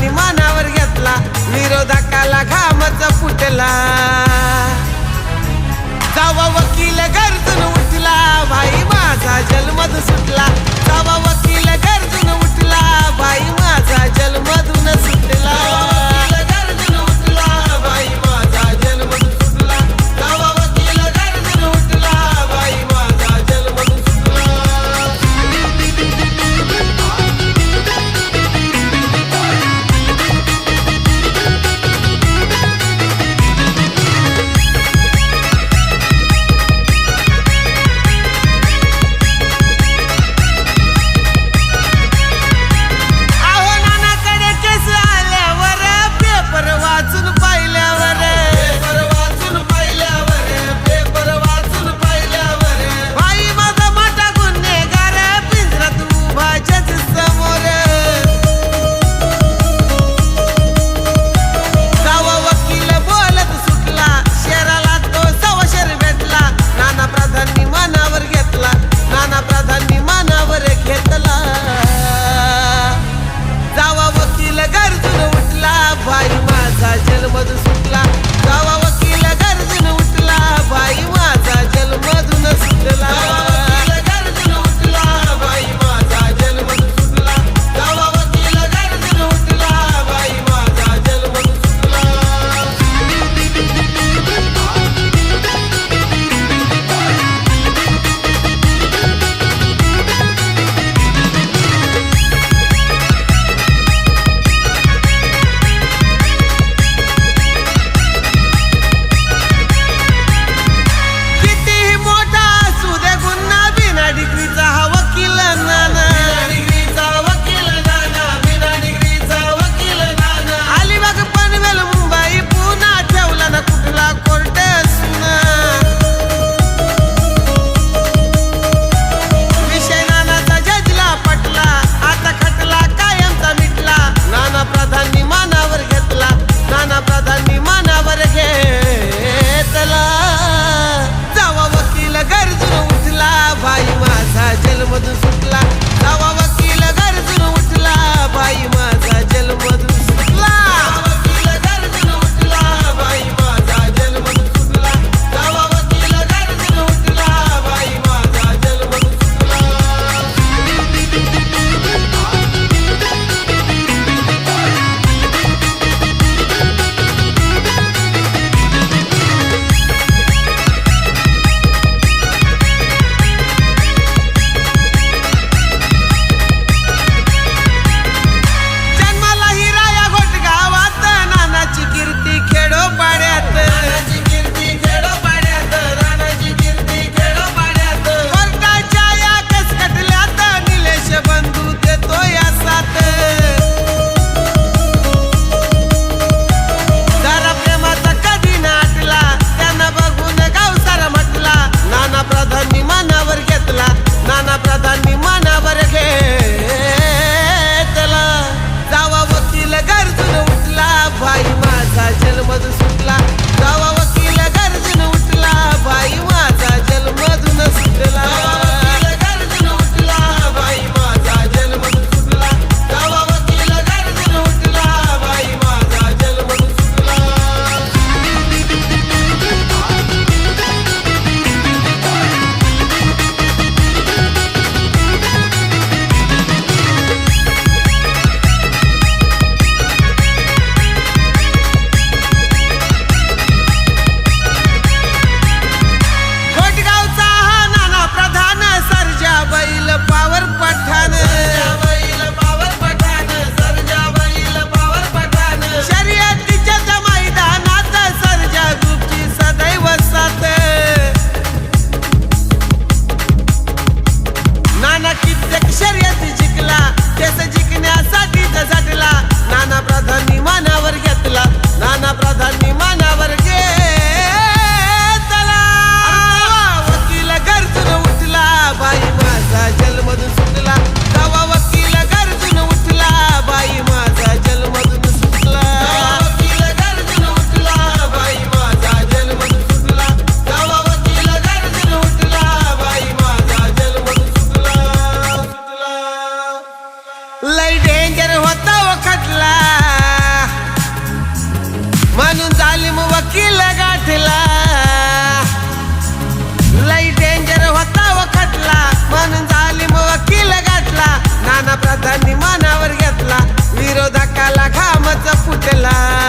सर्वांनी मानावर घेतला. विरोधकाला घामच फुटला. जावा वकील गर्जून उठला. भाई माझा जन्मद सुटला. म्हणून जालिम वकील गाठला. लई डेंजर होता वखतला म्हणून जालिम वकील गाठला. नाना प्रधानी मनावर घेतला. विरोधकाला घामच फुटला.